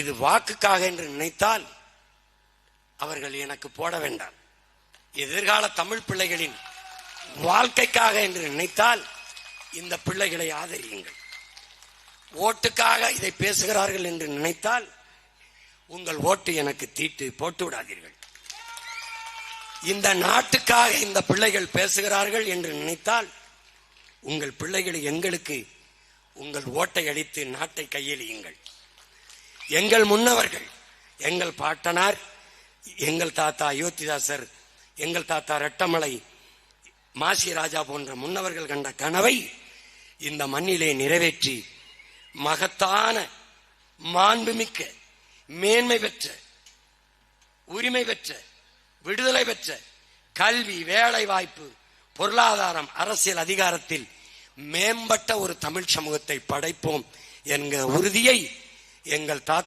இது வாக்குக்காக என்று நினைத்தால் அவர்கள் எனக்கு போட வேண்டாம். எதிர்கால தமிழ் பிள்ளைகளின் வாழ்க்கைக்காக என்று நினைத்தால் இந்த பிள்ளைகளை ஆதரியுங்கள். ஓட்டுக்காக இதை பேசுகிறார்கள் என்று நினைத்தால் உங்கள் ஓட்டு எனக்கு தீட்டு போட்டு விடாதீர்கள். இந்த நாட்டுக்காக இந்த பிள்ளைகள் பேசுகிறார்கள் என்று நினைத்தால் உங்கள் பிள்ளைகளை எங்களுக்கு உங்கள் ஓட்டை அளித்து நாட்டை கையெழியுங்கள் எங்கள் முன்னவர்கள் எங்கள் பாட்டனார் எங்கள் தாத்தா அயோத்திதாசர் எங்கள் தாத்தா ரெட்டமலை மாசி ராஜா போன்ற முன்னவர்கள் கண்ட கனவை இந்த மண்ணிலே நிறைவேற்றி மகத்தான மாண்புமிக்க மேன்மை பெற்ற உரிமை பெற்ற விடுதலை பெற்ற கல்வி வேலை வாய்ப்பு பொருளாதாரம் அரசியல் அதிகாரத்தில் மேம்பட்ட ஒரு தமிழ் சமூகத்தை படைப்போம் என்கிற உறுதியை எங்கள் தாத்தா